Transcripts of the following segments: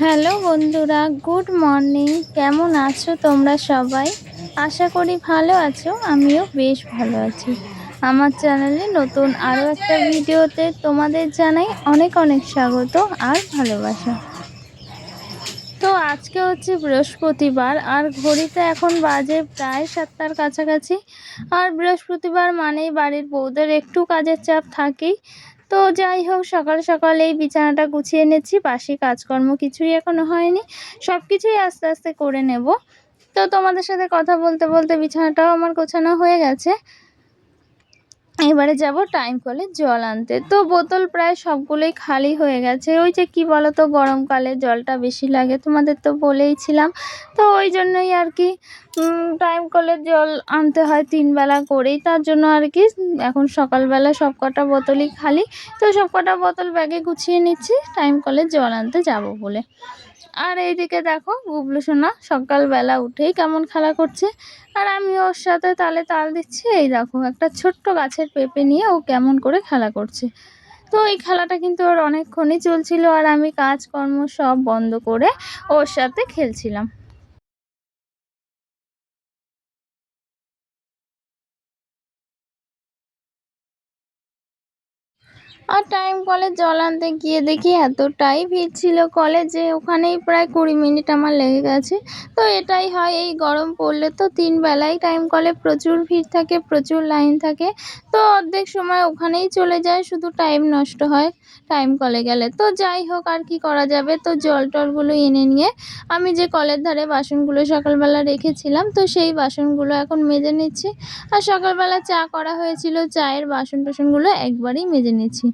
Hello বন্ধুরা, good morning. কেমন আছো তোমরা সবাই? আশা করি ভালো আছো, আমিও বেশ ভালো আছি। আমার চ্যানেলে নতুন আরও একটা ভিডিওতে তোমাদের জানাই অনেক অনেক স্বাগত আর ভালোবাসা। তো আজকে হচ্ছে বৃহস্পতিবার, আর ঘড়িতে এখন বাজে প্রায় সাতটার কাছাকাছি। আর বৃহস্পতিবার মানেই বাড়ির বউদের একটু কাজের চাপ থাকেই তো যাই হোক, সকাল সকাল এই বিছানাটা গুছিয়ে নেছি পাশে কাজকর্ম কিছুই এখনও হয়নি। সব কিছুই আস্তে আস্তে করে নেব। তো তোমাদের সাথে কথা বলতে বলতে বিছানাটাও আমার গোছানো হয়ে গেছে। এবারে যাব টাইম কলে জল আনতে। তো বোতল প্রায় সবগুলোই খালি হয়ে গেছে। ওই যে কি বলো তো গরমকালে জলটা বেশি লাগে, তোমাদের তো বলেইছিলাম। তো ওই জন্যই আর কি টাইম কলের জল আনতে হয় তিন বেলা করেই। তার জন্য আর কি, এখন সকালবেলা সব কটা বোতলই খালি। তো সব কটা বোতল ব্যাগে গুছিয়ে নিচ্ছি টাইম কলের জল আনতে যাব বলে। আর এইদিকে দেখো গুবলু সোনা সকালবেলা উঠেই কেমন খেলা করছে। আর আমি ওর সাথে তালে তাল দিচ্ছি, এই দেখো একটা ছোট্ট গাছের পেঁপে নিয়ে ও কেমন করে খেলা করছে। তো এই খেলাটা কিন্তু ওর অনেকক্ষণই চলছিল আর আমি কাজকর্ম সব বন্ধ করে ওর সাথে খেলছিলাম। আর টাইম কলে জল আনতে গিয়ে দেখি এতটাই ভিড় ছিল কলে যে ওখানেই প্রায় কুড়ি মিনিট আমার লেগে গেছে। তো এটাই হয়, এই গরম পড়লে তো তিন বেলায় টাইম কলে প্রচুর ভিড় থাকে, প্রচুর লাইন থাকে। তো অর্ধেক সময় ওখানেই চলে যায়, শুধু টাইম নষ্ট হয় টাইম কলে গেলে। তো যাই হোক, আর কি করা যাবে? তো জল টলগুলো এনে নিয়ে আমি যে কলের ধারে বাসনগুলো সকালবেলা রেখেছিলাম, তো সেই বাসনগুলো এখন মেজে নিচ্ছি। আর সকালবেলা চা করা হয়েছিল, চায়ের বাসন টাসনগুলো একবারেই মেজে নিচ্ছি।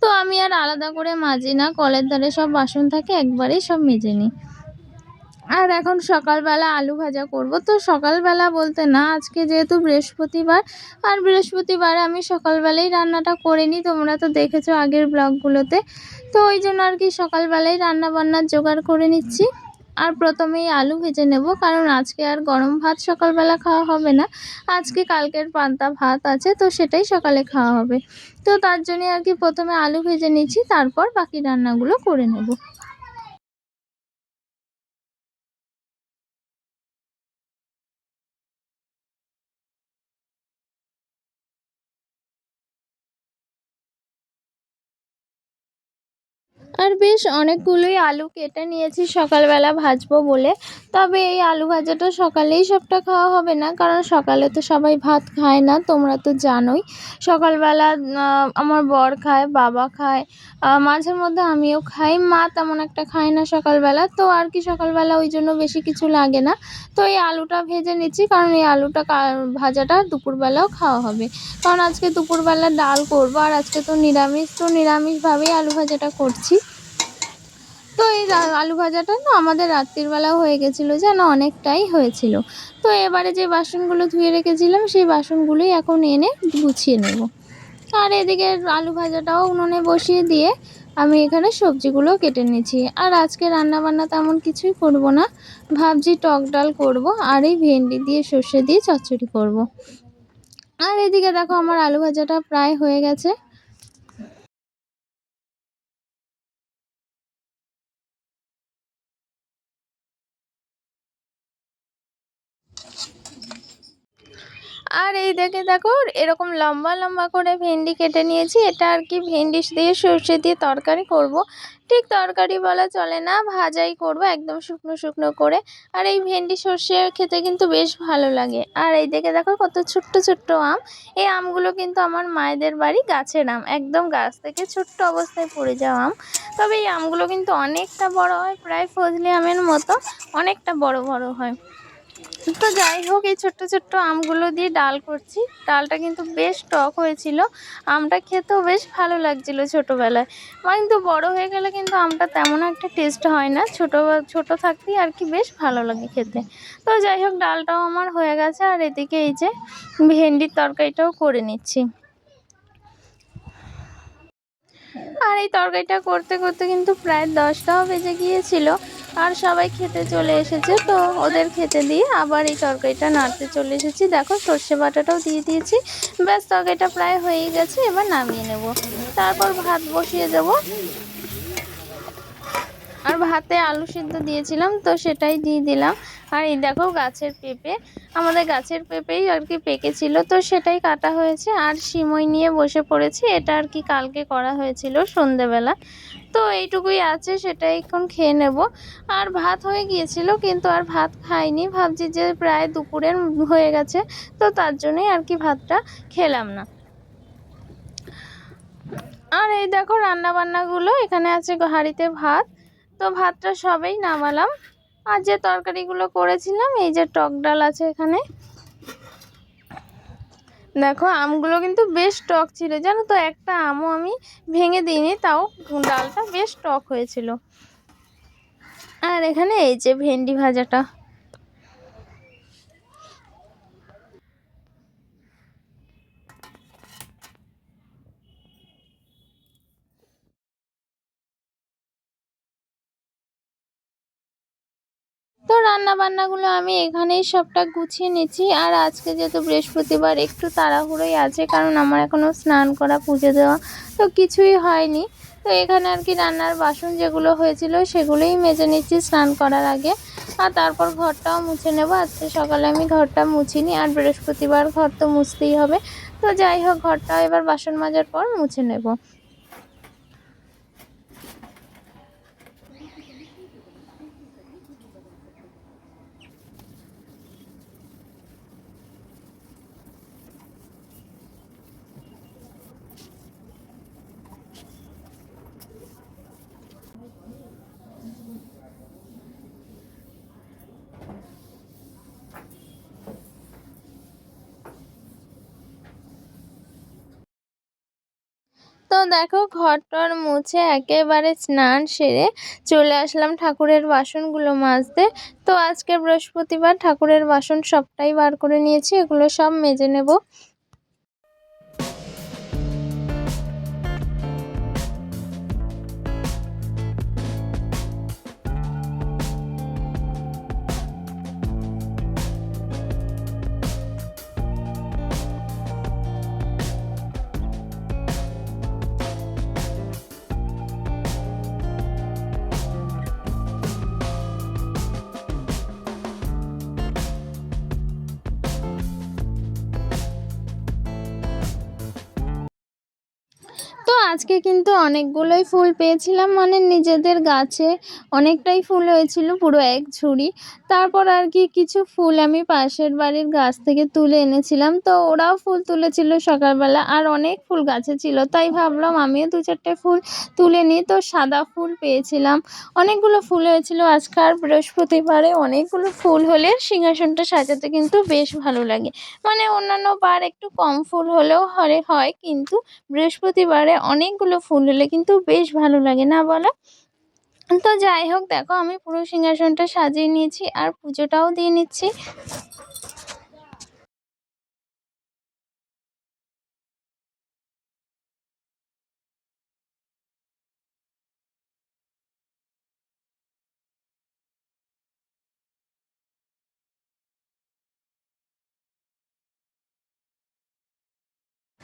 তো আমি আর আলাদা করে মাজি না, কলের ধারে সব বাসন থাকে, একবারেই সব মেজে নিই। আর এখন সকালবেলা আলু ভাজা করব, তো সকালবেলা বলতে না, আজকে যেহেতু বৃহস্পতিবার, আর বৃহস্পতিবারে আমি সকালবেলাই রান্নাটা করে নিই, তোমরা তো দেখেছ আগের ব্লগগুলোতে। তো ওই জন্য আর কি সকালবেলাই রান্না বান্নার জোগাড় করে নিচ্ছি। আর প্রথমেই আলু ভেজে নেব, কারণ আজকে আর গরম ভাত সকালবেলা খাওয়া হবে না। আজকে কালকের পান্তা ভাত আছে, তো সেটাই সকালে খাওয়া হবে। তো তার জন্য আর কি প্রথমে আলু ভেজে নিচ্ছি, তারপর বাকি রান্নাগুলো করে নেব। আর বেশ অনেকগুলোই আলু কেটে নিয়েছি সকালবেলা ভাজবো বলে। তবে এই আলু ভাজাটা সকালেই সবটা খাওয়া হবে না, কারণ সকালে তো সবাই ভাত খায় না, তোমরা তো জানোই। সকালবেলা আমার বর খায়, বাবা খায় মাঝে মধ্যে আমিও খাই। মা তেমন একটা খায় না সকালবেলা, তো আর কি সকালবেলা ওই জন্য বেশি কিছু লাগে না। তো এই আলুটা ভেজে নিচ্ছি, কারণ এই আলুটা ভাজাটা দুপুরবেলাও খাওয়া হবে। কারণ আজকে দুপুরবেলা ডাল করব, আর আজকে তো নিরামিষ, তো নিরামিষভাবেই আলু ভাজাটা করছি। তো এই আলু ভাজাটা না আমাদের রাত্রিবেলাও হয়ে গেছিল যেন অনেকটাই হয়েছিল। তো এবারে যে বাসনগুলো ধুয়ে রেখেছিলাম, সেই বাসনগুলোই এখন এনে গুছিয়ে নেব। আর এদিকে আলু ভাজাটাও উনুনে বসিয়ে দিয়ে আমি এখানে সবজিগুলো কেটে নিয়েছি। আর আজকে রান্না বান্না তেমন কিছুই করব না। ভাবছি টক ডাল করব আর এই ভেন্ডি দিয়ে সর্ষে দিয়ে চচ্চড়ি করব। আর এদিকে দেখো আমার আলু ভাজাটা প্রায় হয়ে গেছে। আর এই দেখে দেখো, এরকম লম্বা লম্বা করে ভেন্ডি কেটে নিয়েছি। এটা আর কি ভেন্ডি দিয়ে সর্ষে দিয়ে তরকারি করব। ঠিক তরকারি বলা চলে না, ভাজাই করব একদম শুকনো শুকনো করে। আর এই ভেন্ডি সর্ষে খেতে কিন্তু বেশ ভালো লাগে। আর এই দেখে দেখো কত ছোট্ট ছোট্ট আম। এই আমগুলো কিন্তু আমার মায়েদের বাড়ি গাছের আম। একদম গাছ থেকে ছোট্ট অবস্থায় পড়ে যাওয়া আম। তবে এই আমগুলো কিন্তু অনেকটা বড় হয়, প্রায় ফজলি আমের মতো অনেকটা বড় বড় হয়। তো যাই হোক, এই ছোট্ট ছোট্ট আমগুলো দিয়ে ডাল করছি। ডালটা কিন্তু বেশ টক হয়েছিল। আমটা খেতেও বেশ ভালো লাগছিল ছোটোবেলায়। মা কিন্তু বড় হয়ে গেলে কিন্তু আমটা তেমন একটা টেস্ট হয় না। ছোটো ছোটো থাকতেই আর কি বেশ ভালো লাগে খেতে। তো যাই হোক, ডালটাও আমার হয়ে গেছে। আর এদিকে এই যে ভেন্ডির তরকারিটাও করে নিচ্ছি। আর এই তরকারিটা করতে করতে কিন্তু প্রায় দশটাও বেজে গিয়েছিল। আর সবাই খেতে চলে এসেছে তো ওদের খেতে দিয়ে আবার এই তরকারিটা নাড়তে চলে এসেছি। দেখো সর্ষে বাটাটাও দিয়ে দিয়েছি। ব্যাস, তরকারিটা প্রায় হয়েই গেছে, এবার নামিয়ে নেব। তারপর ভাত বসিয়ে দেব। আর ভাতে আলু সিদ্ধ দিয়েছিলাম, তো সেটাই দিয়ে দিলাম। আর এই দেখো গাছের পেঁপে, আমাদের গাছের পেঁপেই আর কি পেকেছিল তো সেটাই কাটা হয়েছে। আর সিমই নিয়ে বসে পড়েছি, এটা আর কি কালকে করা হয়েছিল সন্ধেবেলা। তো এইটুকুই আছে, সেটাই এখন খেয়ে নেব। আর ভাত হয়ে গিয়েছিল, কিন্তু আর ভাত খাইনি। ভাবছি যে প্রায় দুপুরের হয়ে গেছে, তো তার জন্যই আর কি ভাতটা খেলাম না। আর এই দেখো রান্না বান্নাগুলো এখানে আছে হাঁড়িতে ভাত। তো ভাতটা সবেই নামালাম। আর যে তরকারিগুলো করেছিলাম, এই যে টক ডাল আছে এখানে দেখো, আমগুলো কিন্তু বেশ টক ছিল। জানো তো, একটা আমও আমি ভেঙে দিইনি, তাও ডালটা বেশ টক হয়েছিল। আর এখানে এই যে ভেন্ডি ভাজাটা। তো রান্না বান্নাগুলো আমি এখানেই সবটা গুছিয়ে নিচ্ছি। আর আজকে যেহেতু বৃহস্পতিবার, একটু তাড়াহুড়োই আছে কারণ আমার এখনও স্নান করা, পুজো দেওয়া তো কিছুই হয়নি। তো এখানে আর কি রান্নার বাসন যেগুলো হয়েছিল সেগুলোই মেজে নিচ্ছি স্নান করার আগে। আর তারপর ঘরটাও মুছে নেব। আজকে সকালে আমি ঘরটা মুছিনি, আর বৃহস্পতিবার ঘর তো মুছতেই হবে। তো যাই হোক, ঘরটাও এবার বাসন মাজার পর মুছে নেব। দেখো, ঘরটর মুছে একেবারে স্নান সেরে চলে আসলাম ঠাকুরের বাসনগুলো মাজতে। তো আজকে বৃহস্পতিবার ঠাকুরের বাসন সবটাই বার করে নিয়েছি, এগুলো সব মেজে নেব। আজকে কিন্তু অনেকগুলোই ফুল পেয়েছিলাম মানে নিজেদের গাছে অনেকটাই ফুল হয়েছিল, পুরো এক ঝুড়ি। তারপর আর কি কিছু ফুল আমি পাশের বাড়ির গাছ থেকে তুলে এনেছিলাম। তো ওরাও ফুল তুলেছিল সকালবেলা, আর অনেক ফুল গাছে ছিল। তাই ভাবলাম আমিও দু চারটে ফুল তুলে নিই। তো সাদা ফুল পেয়েছিলাম। অনেকগুলো ফুল হয়েছিল। আজকাল বৃহস্পতিবারে অনেকগুলো ফুল হলে সিংহাসনটা সাজাতে কিন্তু বেশ ভালো লাগে। মানে অন্যান্য বার একটু কম ফুল হলেও হলে হয়, কিন্তু বৃহস্পতিবারে অনেকগুলো ফুল হলে কিন্তু বেশ ভালো লাগে, না বলো? তো যাই হোক, দেখো আমি পুরো সিংহাসনটা সাজিয়ে নিয়েছি আর পুজোটাও দিয়ে নিচ্ছি।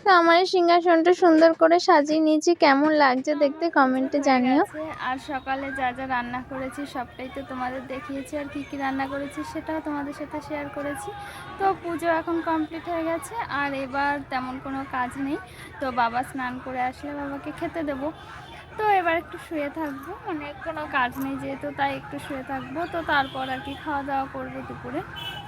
তো আমার এই সিংহাসনটা সুন্দর করে সাজিয়ে নিয়েছি। কেমন লাগছে দেখতে কমেন্টে জানিও। আর সকালে যা যা রান্না করেছি সবটাই তো তোমাদের দেখিয়েছি। আর কি কি রান্না করেছি সেটাও তোমাদের সাথে শেয়ার করেছি। তো পুজো এখন কমপ্লিট হয়ে গেছে। আর এবার তেমন কোনো কাজ নেই। তো বাবা স্নান করে আসলে বাবাকে খেতে দেবো। তো এবার একটু শুয়ে থাকব। মানে কোনো কাজ নেই যেহেতু তাই একটু শুয়ে থাকব। তো তারপর আর কি খাওয়া দাওয়া করব দুপুরে।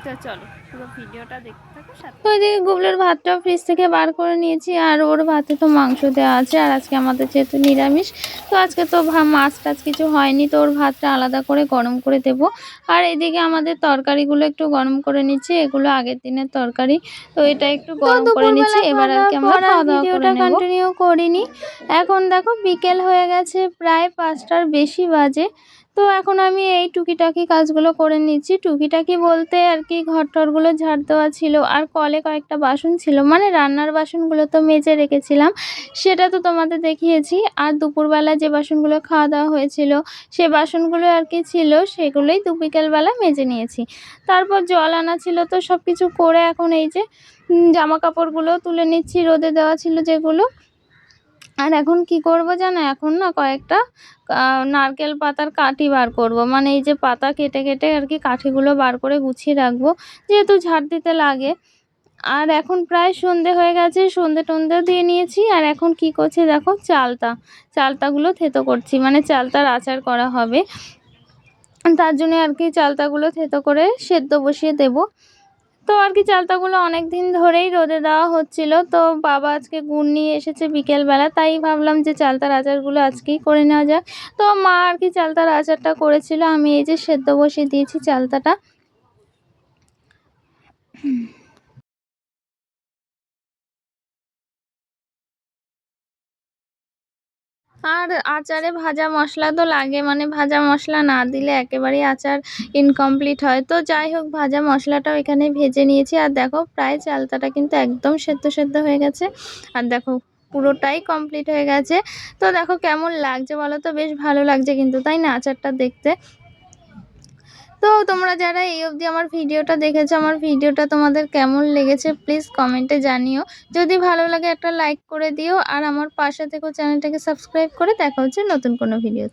তো চলো পুরো ভিডিওটা দেখতে থাকো তো ওইদিকে গুবলের ভাতটা ফ্রিজ থেকে বার করে নিয়েছি আর ওর ভাতে তো মাংস দেওয়া আছে আর আজকে আমাদের যেহেতু নিরামিষ তো আজকে তো মাছ টাছ কিছু হয়নি তো ওর ভাতটা আলাদা করে গরম করে দেব। আর এদিকে আমাদের তরকারিগুলো একটু গরম করে নিচ্ছি এগুলো আগের দিনের তরকারি তো এটা একটু গরম করে নিচ্ছি এবার আর কি আমরা খাওয়া দাওয়া করে কন্টিনিউ করিনি। এখন দেখো বিকেল হয়ে গেছে প্রায় পাঁচটার বেশি বাজে তো এখন আমি এই টুকিটাকি কাজগুলো করে নিচ্ছি। টুকিটাকি বলতে আর কি ঘর টরগুলো ঝাড় দেওয়া ছিল আর কলে কয়েকটা বাসন ছিল। মানে রান্নার বাসনগুলো তো মেজে রেখেছিলাম, সেটা তো তোমাদের দেখিয়েছি। আর দুপুরবেলা যে বাসনগুলো খাওয়া দাওয়া হয়েছিল, সে বাসনগুলো আর কি ছিল, সেগুলোই দু বিকেলবেলা মেজে নিয়েছি। তারপর জল আনা ছিল তো সব কিছু করে এখন এই যে জামা কাপড়গুলো তুলে নিচ্ছি। রোদে দেওয়া ছিল যেগুলো আর এখন কি করব জানো? এখন না কয়েকটা নারকেল পাতার কাঠি বার করব। মানে এই যে পাতা কেটে কেটে আর কি কাঠিগুলো বার করে গুছিয়ে রাখব, যেহেতু ঝাড় দিতে লাগে। আর এখন প্রায় সন্ধে হয়ে গেছে, সন্ধে টন্ধেও দিয়ে নিয়েছি। আর এখন কি করছি দেখো? চালতা, চালতাগুলো থেতো করছি। মানে চালতার আচার করা হবে। তার জন্য আর কি চালতাগুলো থেতো করে সেদ্ধ বসিয়ে দেব। তো আর কি চালতাগুলো অনেক দিন ধরেই রোদে দেওয়া হচ্ছিল। তো বাবা আজকে গুড় নিয়ে এসেছে বিকেলবেলা, তাই ভাবলাম যে চালতার আচারগুলো আজকেই করে নেওয়া যাক। তো মা আর কি চালতার আচারটা করেছিল, আমি এই যে সেদ্ধ বসিয়ে দিয়েছি চালতাটা। আর আচারে ভাজা মশলা তো লাগে মানে ভাজা মশলা না দিলে একেবারেই আচার ইনকমপ্লিট হয়। তো যাই হোক, ভাজা মশলাটাও এখানে ভেজে নিয়েছি। আর দেখো, প্রায় চালতাটা কিন্তু একদম সেদ্ধ সেদ্ধ হয়ে গেছে। আর দেখো, পুরোটাই কমপ্লিট হয়ে গেছে। তো দেখো কেমন লাগছে বলো তো? বেশ ভালো লাগছে কিন্তু, তাই না? আচারটা দেখতে। তো তোমরা যারা এই অবধি আমার ভিডিওটা দেখেছ, আমার ভিডিওটা তোমাদের কেমন লেগেছে প্লিজ কমেন্টে জানিও। যদি ভালো লাগে একটা লাইক করে দিও, আর আমার পাশে থেকেও চ্যানেলটাকে সাবস্ক্রাইব করে দেখা হচ্ছে নতুন কোনো ভিডিও